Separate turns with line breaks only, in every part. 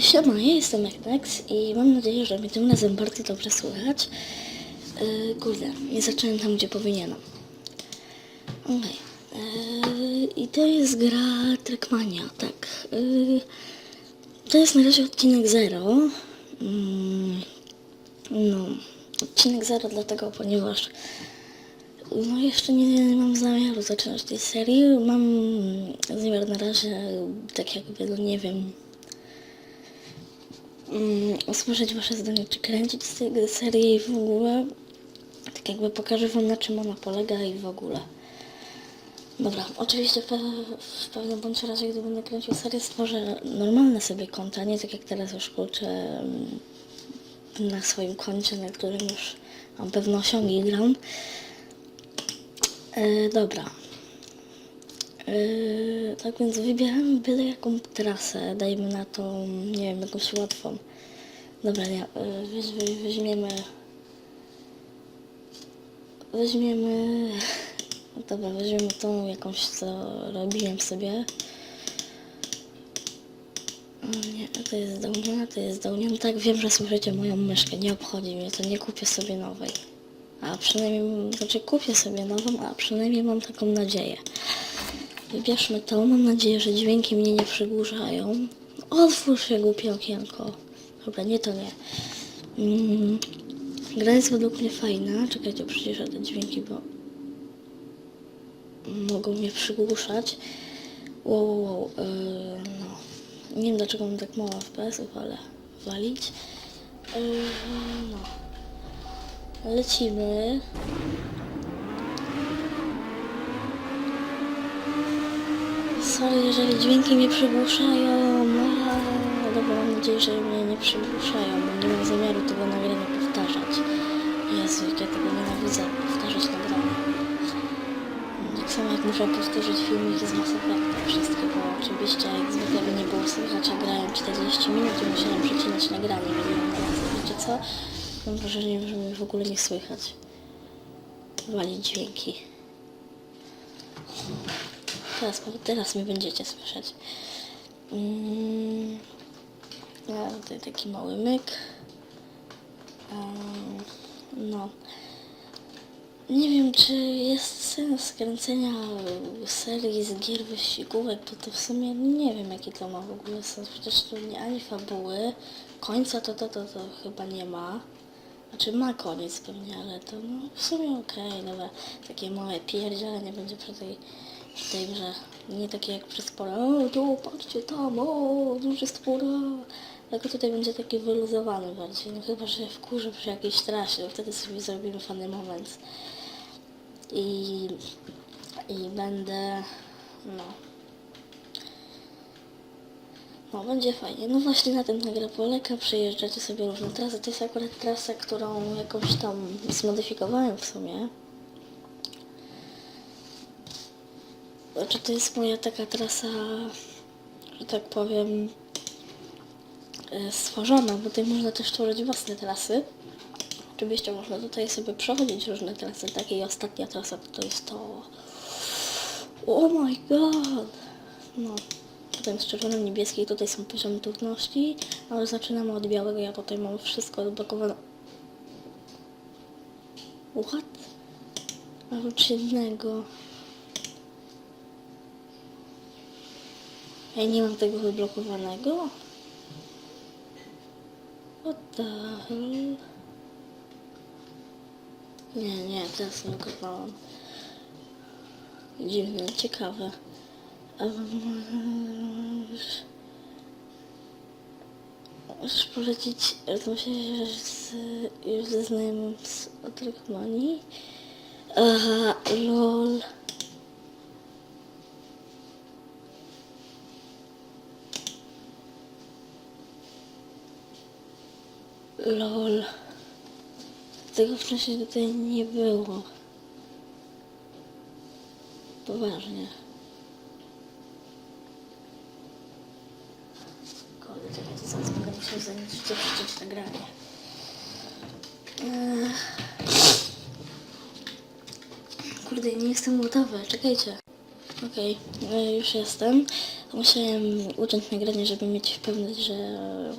Siema, ja jestem Eknex i mam nadzieję, że mnie tym razem bardzo dobrze słychać. E, Kurde, nie zacząłem tam, gdzie powinienem. Okej. E, I to jest gra Trackmania, tak. E, To jest na razie odcinek 0. Mm, No, odcinek 0 dlatego, ponieważ no jeszcze nie mam zamiaru zaczynać tej serii. Mam zamiar na razie, tak jakby, no nie wiem, mm, usłyszeć wasze zdanie, czy kręcić z tej serii i w ogóle. Tak jakby pokażę wam na czym ona polega i w ogóle. Dobra, oczywiście w, pe- w pewnym bądź razie, gdy będę kręcił serię, stworzę normalne sobie konta, nie tak jak teraz już kurczę mm, na swoim koncie, na którym już mam pewne osiągi gram. E, dobra. E, tak więc wybieramy byle jaką trasę, dajmy na tą, nie wiem, jakąś łatwą. Dobra, nie, weź, weźmiemy... Weźmiemy... Dobra, weźmiemy tą jakąś, co robiłem sobie. O nie, to jest dołniona, to jest dołniona. Tak, wiem, że słyszycie moją myszkę, nie obchodzi mnie to, nie kupię sobie nowej. A przynajmniej, znaczy kupię sobie nową, a przynajmniej mam taką nadzieję. Wybierzmy tą, mam nadzieję, że dźwięki mnie nie przygłuszają. Otwórz się głupie okienko. Dobra, nie to nie. Mm, gra jest według mnie fajna. Czekajcie, przecież te dźwięki, bo mogą mnie przygłuszać. Wow, wow, wow. Yy, no. Nie wiem dlaczego mam tak mało FPS-ów, ale walić. Yy, no. Lecimy. Sorry, jeżeli dźwięki mnie przygłuszają. No, dobra, mam nadzieję, że mnie nie przygłuszają, bo nie mam zamiaru tego nagrania powtarzać. Jezu, jak ja tego nienawidzę, powtarzać nagrania. Tak samo jak muszę powtórzyć filmiki z Mass Effecta wszystkie, bo oczywiście jak zwykle by nie było słychać, a grałem 40 minut i musiałem przecinać nagranie milion razy. Wiecie co? Mam wrażenie, że mnie w ogóle nie słychać. Walić dźwięki. Teraz, teraz mnie będziecie słyszeć. Mm, ja tutaj taki mały myk. Em, No. Nie wiem, czy jest sens kręcenia serii z gier wyścigówek, to to w sumie nie wiem, jaki to ma w ogóle sens. Przecież tu nie ani fabuły, końca to to, to, to chyba nie ma. Znaczy ma koniec pewnie, ale to no, w sumie okej, dobra. Takie małe pierdzielenie będzie przy tej, przy tej grze. Nie takie jak przez pora, o tu patrzcie tam, o duży stwóra. Tylko tutaj będzie taki wyluzowany bardziej. No chyba, że wkurzę przy jakiejś trasie, no wtedy sobie zrobimy fany moment. I, i będę, no, no, będzie fajnie. No właśnie na tym ta gra polega. Przejeżdżacie sobie różne trasy. To jest akurat trasa, którą jakąś tam zmodyfikowałem w sumie. Znaczy to jest moja taka trasa, że tak powiem, e, stworzona, bo tutaj można też tworzyć własne trasy. Oczywiście można tutaj sobie przechodzić różne trasy. Takie i ostatnia trasa to jest to... Oh my god! No, Potem z czerwonym niebieskiej tutaj są poziomy trudności, ale zaczynamy od białego, ja tutaj mam wszystko odblokowane. What? Jednego. Ja nie mam tego wyblokowanego? What the hell? Nie, nie, teraz nie blokowałam. Dziwne, ciekawe. Możesz polecić, myślę, że z, już ze znajomym z Trackmanii. Aha, lol. Lol. Tego wcześniej tutaj nie było. Poważnie. Kurde, czekajcie, zaraz będę musiał zaniszczyć nagranie. Kurde, nie jestem gotowy, czekajcie. Okej, e, już jestem. musiałem uciąć nagranie, żeby mieć pewność, że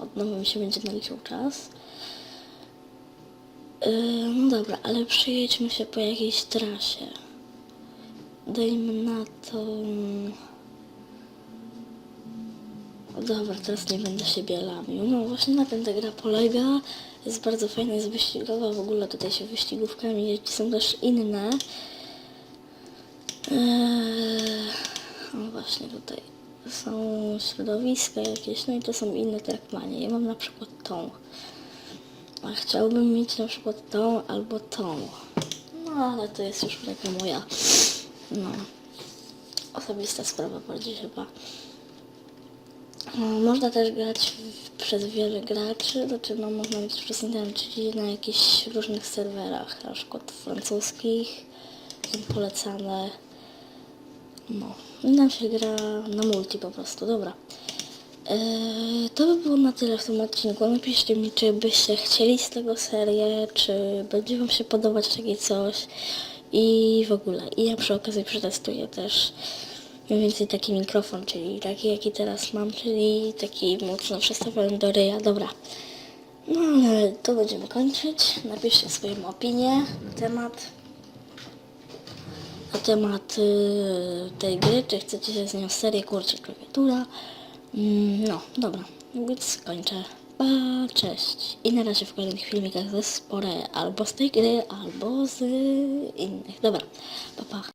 od nowa mi się będzie naliczał czas. Yy, no dobra, ale przejedźmy się po jakiejś trasie. Dajmy na to... mm, Dobra, teraz nie będę siebie lamił. No właśnie na tym ta gra polega. Jest bardzo fajna, jest wyścigowa. W ogóle tutaj się wyścigówkami jeździ. Są też inne. Eee, no właśnie tutaj są środowiska jakieś, no i to są inne trackmanie. Ja mam na przykład tą. A chciałbym mieć na przykład tą albo tą. No ale to jest już taka moja, no, osobista sprawa bardziej chyba. No, można też grać w, przez wiele graczy, znaczy no można mieć przez internet, czyli na jakichś różnych serwerach, na przykład francuskich, są polecane. No, nam się gra na multi po prostu, dobra. Eee, to by było na tyle w tym odcinku. Napiszcie mi, czy byście chcieli z tego serię, czy będzie wam się podobać takie coś i w ogóle. I ja przy okazji przetestuję też mniej więcej taki mikrofon, czyli taki jaki teraz mam, czyli taki mocno przestawiony do ryja. Dobra. No ale to będziemy kończyć. Napiszcie swoją opinię na temat na temat y, tej gry, czy chcecie z nią serię, kurczę, klawiatura. Mm, no, dobra, więc kończę. Pa, cześć. I na razie w kolejnych filmikach ze spore albo z tej gry, albo z innych. Dobra, pa, pa.